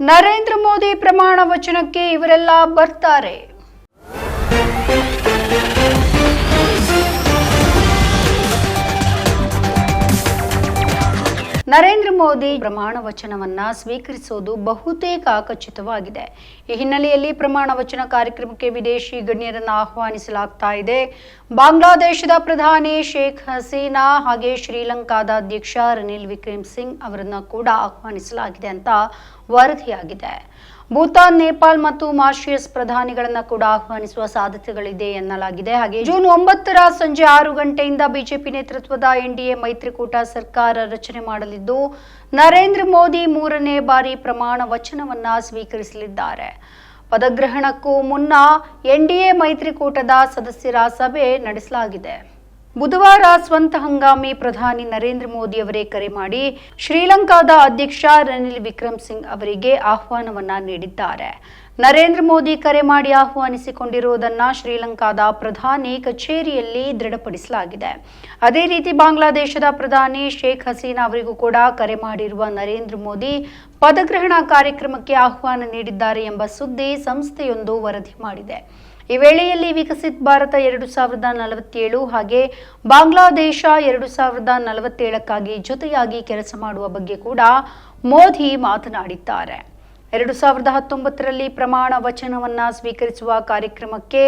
ನರೇಂದ್ರ ಮೋದಿ ಪ್ರಮಾಣ ವಚನಕ್ಕೆ ಇವರೆಲ್ಲ ಬರ್ತಾರೆ. ನರೇಂದ್ರ ಮೋದಿ ಪ್ರಮಾಣ ವಚನವನ್ನ ಸ್ವೀಕರಿಸೋದು ಬಹುತೇಕ ಖಚಿತವಾಗಿದೆ ಈ ಹಿನ್ನೆಲೆಯಲ್ಲಿ ಪ್ರಮಾಣ ವಚನ ಕಾರ್ಯಕ್ರಮಕ್ಕೆ ವಿದೇಶಿ ಗಣ್ಯರನ್ನು ಆಹ್ವಾನಿಸಲಾಗ್ತಾ ಇದೆ. ಬಾಂಗ್ಲಾದೇಶದ ಪ್ರಧಾನಿ ಶೇಖ್ ಹಸೀನಾ ಹಾಗೆ ಶ್ರೀಲಂಕಾದ ಅಧ್ಯಕ್ಷ ರನಿಲ್ ವಿಕ್ರಮ್ ಸಿಂಗ್ ಅವರನ್ನ ಕೂಡ ಆಹ್ವಾನಿಸಲಾಗಿದೆ ಅಂತ ವರದಿಯಾಗಿದೆ. ಭೂತಾನ್ ನೇಪಾಲ್ ಮತ್ತು ಮಾರಿಷಿಯಸ್ ಪ್ರಧಾನಿಗಳನ್ನ ಕೂಡ ಆಹ್ವಾನಿಸುವ ಸಾಧ್ಯತೆಗಳಿದೆ ಎನ್ನಲಾಗಿದೆ. ಹಾಗೆ ಜೂನ್ ಒಂಬತ್ತರ ಸಂಜೆ ಆರು ಗಂಟೆಯಿಂದ ಬಿಜೆಪಿ ನೇತೃತ್ವದ ಎನ್ಡಿಎ ಮೈತ್ರಿಕೂಟ ಸರ್ಕಾರ ರಚನೆ ಮಾಡಲಿದ್ದು, ನರೇಂದ್ರ ಮೋದಿ ಮೂರನೇ ಬಾರಿ ಪ್ರಮಾಣ ವಚನವನ್ನ ಸ್ವೀಕರಿಸಲಿದ್ದಾರೆ. ಪದಗ್ರಹಣಕ್ಕೂ ಮುನ್ನ ಎನ್ಡಿಎ ಮೈತ್ರಿಕೂಟದ ಸದಸ್ಯರ ಸಭೆ ನಡೆಸಲಾಗಿದೆ. ಬುಧವಾರ ಸ್ವಂತ ಹಂಗಾಮಿ ಪ್ರಧಾನಿ ನರೇಂದ್ರ ಮೋದಿ ಅವರೇ ಕರೆ ಮಾಡಿ ಶ್ರೀಲಂಕಾದ ಅಧ್ಯಕ್ಷ ರನಿಲ್ ವಿಕ್ರಮ್ ಸಿಂಗ್ ಅವರಿಗೆ ಆಹ್ವಾನವನ್ನ ನೀಡಿದ್ದಾರೆ. ನರೇಂದ್ರ ಮೋದಿ ಕರೆ ಮಾಡಿ ಆಹ್ವಾನಿಸಿಕೊಂಡಿರುವುದನ್ನು ಶ್ರೀಲಂಕಾದ ಪ್ರಧಾನಿ ಕಚೇರಿಯಲ್ಲಿ ದೃಢಪಡಿಸಲಾಗಿದೆ. ಅದೇ ರೀತಿ ಬಾಂಗ್ಲಾದೇಶದ ಪ್ರಧಾನಿ ಶೇಖ್ ಹಸೀನಾ ಅವರಿಗೂ ಕೂಡ ಕರೆ ಮಾಡಿರುವ ನರೇಂದ್ರ ಮೋದಿ ಪದಗ್ರಹಣ ಕಾರ್ಯಕ್ರಮಕ್ಕೆ ಆಹ್ವಾನ ನೀಡಿದ್ದಾರೆ ಎಂಬ ಸುದ್ದಿ ಸಂಸ್ಥೆಯೊಂದು ವರದಿ ಮಾಡಿದೆ. ಈ ವೇಳೆಯಲ್ಲಿ ವಿಕಸಿತ್ ಭಾರತ ಎರಡು ಸಾವಿರದ ನಲವತ್ತೇಳು ಹಾಗೆ ಬಾಂಗ್ಲಾದೇಶ ಎರಡು ಸಾವಿರದ ನಲವತ್ತೇಳಕ್ಕಾಗಿ ಜೊತೆಯಾಗಿ ಕೆಲಸ ಮಾಡುವ ಬಗ್ಗೆ ಕೂಡ ಮೋದಿ ಮಾತನಾಡಿದ್ದಾರೆ. ಎರಡು ಸಾವಿರದ ಹತ್ತೊಂಬತ್ತರಲ್ಲಿ ಪ್ರಮಾಣ ವಚನವನ್ನ ಸ್ವೀಕರಿಸುವ ಕಾರ್ಯಕ್ರಮಕ್ಕೆ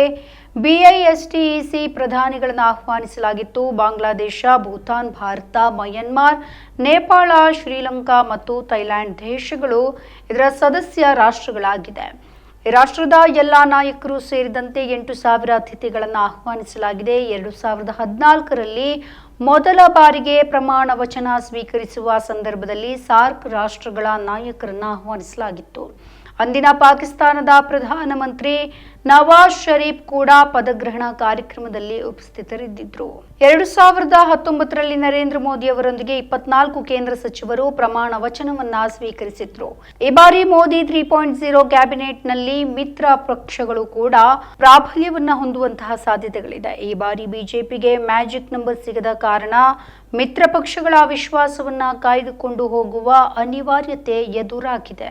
ಬಿಐಎಸ್ಟಿಇಸಿ ಪ್ರಧಾನಿಗಳನ್ನು ಆಹ್ವಾನಿಸಲಾಗಿತ್ತು. ಬಾಂಗ್ಲಾದೇಶ, ಭೂತಾನ್, ಭಾರತ, ಮಯನ್ಮಾರ್, ನೇಪಾಳ, ಶ್ರೀಲಂಕಾ ಮತ್ತು ಥೈಲ್ಯಾಂಡ್ ದೇಶಗಳು ಇದರ ಸದಸ್ಯ ರಾಷ್ಟ್ರಗಳಾಗಿದೆ ರಾಷ್ಟ್ರದ ಎಲ್ಲ ನಾಯಕರು ಸೇರಿದಂತೆ ಎಂಟು ಸಾವಿರ ಅತಿಥಿಗಳನ್ನು ಆಹ್ವಾನಿಸಲಾಗಿದೆ. ಎರಡು ಸಾವಿರದ ಹದಿನಾಲ್ಕರಲ್ಲಿ ಮೊದಲ ಬಾರಿಗೆ ಪ್ರಮಾಣ ವಚನ ಸ್ವೀಕರಿಸುವ ಸಂದರ್ಭದಲ್ಲಿ ಸಾರ್ಕ್ ರಾಷ್ಟ್ರಗಳ ನಾಯಕರನ್ನು ಆಹ್ವಾನಿಸಲಾಗಿತ್ತು. ಅಂದಿನ ಪಾಕಿಸ್ತಾನದ ಪ್ರಧಾನಮಂತ್ರಿ ನವಾಜ್ ಷರೀಫ್ ಕೂಡ ಪದಗ್ರಹಣ ಕಾರ್ಯಕ್ರಮದಲ್ಲಿ ಉಪಸ್ಥಿತರಿದ್ದರು ಎರಡು ಸಾವಿರದ ಹತ್ತೊಂಬತ್ತರಲ್ಲಿ ನರೇಂದ್ರ ಮೋದಿ ಅವರೊಂದಿಗೆ ಇಪ್ಪತ್ನಾಲ್ಕು ಕೇಂದ್ರ ಸಚಿವರು ಪ್ರಮಾಣ ವಚನವನ್ನ ಸ್ವೀಕರಿಸಿದ್ರು. ಈ ಬಾರಿ ಮೋದಿ ತ್ರೀ ಪಾಯಿಂಟ್ ಜೀರೋ ಕ್ಯಾಬಿನೆಟ್ನಲ್ಲಿ ಮಿತ್ರ ಪಕ್ಷಗಳು ಕೂಡ ಪ್ರಾಬಲ್ಯವನ್ನ ಹೊಂದುವಂತಹ ಸಾಧ್ಯತೆಗಳಿದೆ. ಈ ಬಾರಿ ಬಿಜೆಪಿಗೆ ಮ್ಯಾಜಿಕ್ ನಂಬರ್ ಸಿಗದ ಕಾರಣ ಮಿತ್ರ ಪಕ್ಷಗಳ ವಿಶ್ವಾಸವನ್ನ ಕಾಯ್ದುಕೊಂಡು ಹೋಗುವ ಅನಿವಾರ್ಯತೆ ಎದುರಾಗಿದೆ.